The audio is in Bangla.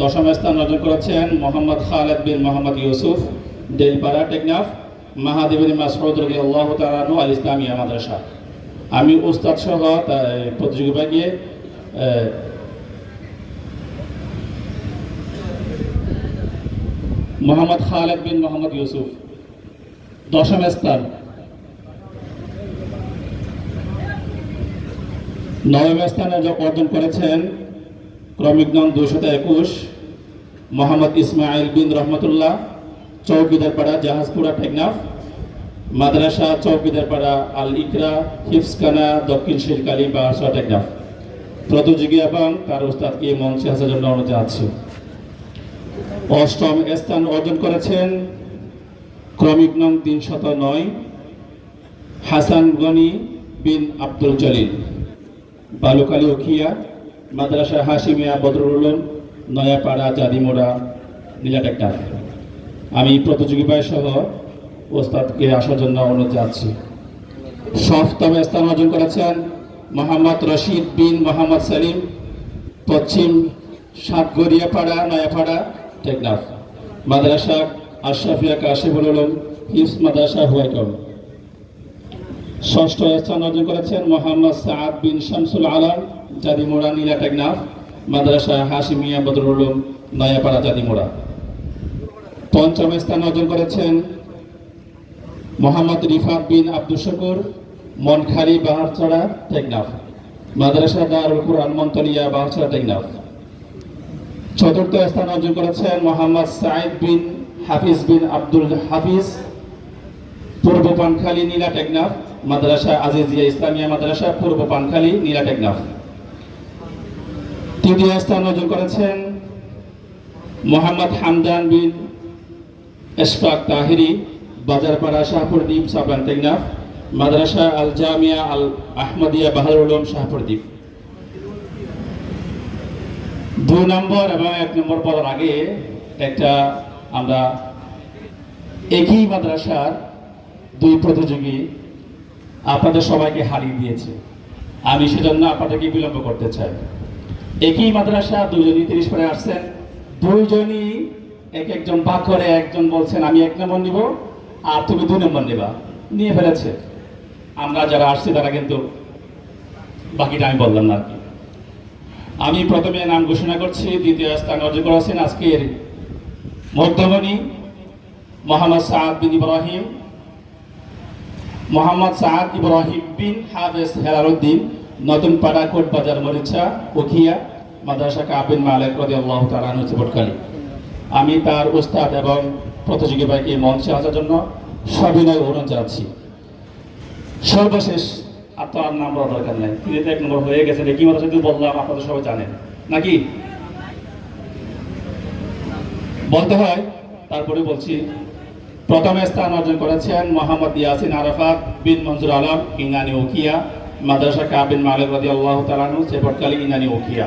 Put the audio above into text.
দশম স্থান অর্জন করেছেন মোহাম্মদ খালেদ বিন মোহাম্মদ ইউসুফ ডেলপাড়া টেকনাফ মাহাদেবিন মাসরুদ আল্লাহ তালানু আল ইসলামিয়া মাদ্রাসা। আমি উস্তাদ সহ প্রতিযোগিতা গিয়ে মোহাম্মদ খালেদ বিন মোহাম্মদ ইউসুফ, দশম স্থান। নবম স্থানে অর্জন করেছেন ক্রমিক নং দুশত একুশ, মোহাম্মদ ইসমাইল বিন রহমতুল্লাহ, চৌকিদারপাড়া জাহাজপুরা টেকনাফ মাদ্রাসা চৌকিদারপাড়া আল ইকরা হিফসখানা দক্ষিণ শিরকালী বাহাসা টেকনাফ প্রতিযোগী এবং তার উস্তাদকে মঞ্চে আসার জন্য অনুরোধ জানাচ্ছি। অষ্টম স্থান অর্জন করেছেন ক্রমিক নং তিনশত নয়, হাসান গনি বিন আব্দুল জলিল। বালুকালী উখিয়া মাদ্রাসা হাসিমিয়া বদরুল নয়াপাড়া, জাদিমোড়া নীলাটেক্টার আমি প্রতিযোগিতা সহ ওস্তাদকে আসার জন্য অনুরোধ জানাচ্ছি। সপ্তম স্থান অর্জন করেছেন মোহাম্মদ রশিদ বিন মোহাম্মদ সালিম, পশ্চিম সাতগড়িয়াপাড়া, নয়াপাড়া, টেকনাফ। মাদ্রাসা আশরাফিয়া কাশিফুল উলুম হিফস মাদ্রাসা, হুয়াইটন। ষষ্ঠ স্থান অর্জন করেছেন মোহাম্মদ সাদ বিন শামসুল আলম, জাদিমোড়া, নীলা টেকনাফ, মাদ্রাসা হাসিমিয়া বদরুল উলুম, নয়াপাড়া, জাদিমোড়া। পঞ্চম স্থান অর্জন করেছেন মোহাম্মদ রিফাত বিন আব্দুল শকুর, মনখারি, বাহারছড়া, টেকনাফ। মাদ্রাসা দারুল কুরআন মন্তলিয়া বাহারছড়া, টেকনাফ। চতুর্থ স্থান অর্জন করেছেন মোহাম্মদ সাইদ বিন হাফিজ বিন আব্দুল হাফিজ পানখালী, নীলা টেকনাফ মাদ্রাসা আজিজিয়া ইসলামিয়া মাদ্রাসা, পূর্ব পানখালী, নীলা টেকনাফ। তৃতীয় স্থান অর্জন করেছেন মোহাম্মদ হামদান বিন এশফাক তাহিরি, বাজারপাড়া শাহপুরদ্বীপ সাবান টেকনাফ, মাদ্রাসা আল জামিয়া আল আহমদিয়া বাহার উলম শাহপুরদ্বীপ দুই নম্বর এবং এক নম্বর পড়ার আগে একটা আমরা একই মাদ্রাসার দুই প্রতিযোগী আপনাদের সবাইকে হারিয়ে দিয়েছে। আমি সেজন্য আপনাদেরকে বিলম্ব করতে চাই। একই মাদ্রাসা দুজনই তিরিশ পরে আসছেন। দুইজনই এক একজন ভাগ করে একজন বলছেন, আমি এক নম্বর নিব আর তুমি দুই নম্বর নিবা। নিয়ে ফেলেছে। আমরা যারা আসছি তারা কিন্তু বাকিটা আমি বললাম না আর কি। আমি প্রথমে নাম ঘোষণা করছি, দ্বিতীয় স্থান অর্জন করেছেন আজকের মধ্যমণি মোহাম্মদ সাদ বিন ইব্রাহিম। মোহাম্মদ সাদ ইব্রাহিম বিন হাফেজ হেলারুদ্দিন নতুন পাড়া কোট বাজার মরিচা, উখিয়া, মাদ্রাসা কাবিন মালিক রদি আল্লাহ তালান চিপটকালী আমি তার উস্তাদ এবং প্রতিযোগী ভাইকে মঞ্চে আসার জন্য সবিনয় অনুরোধ জানাচ্ছি। সর্বশেষ, আর তো আর নাম বলা দরকার নেই। তিনি তো এক নম্বর হয়ে গেছেন একই মাদ্রাসা যদি বললাম, আপনারা সবাই জানেন। নাকি? বলতে হয়, তারপরে বলছি প্রথম স্থান অর্জন করেছেন মোহাম্মদ ইয়াসিন আরাফাত বিন মঞ্জুর আলম, ইনানি ওকিয়া মাদ্রাসা কাবিন মালিক রাজি আল্লাহ তালানু সেপটকালী ইনানি উকিয়া।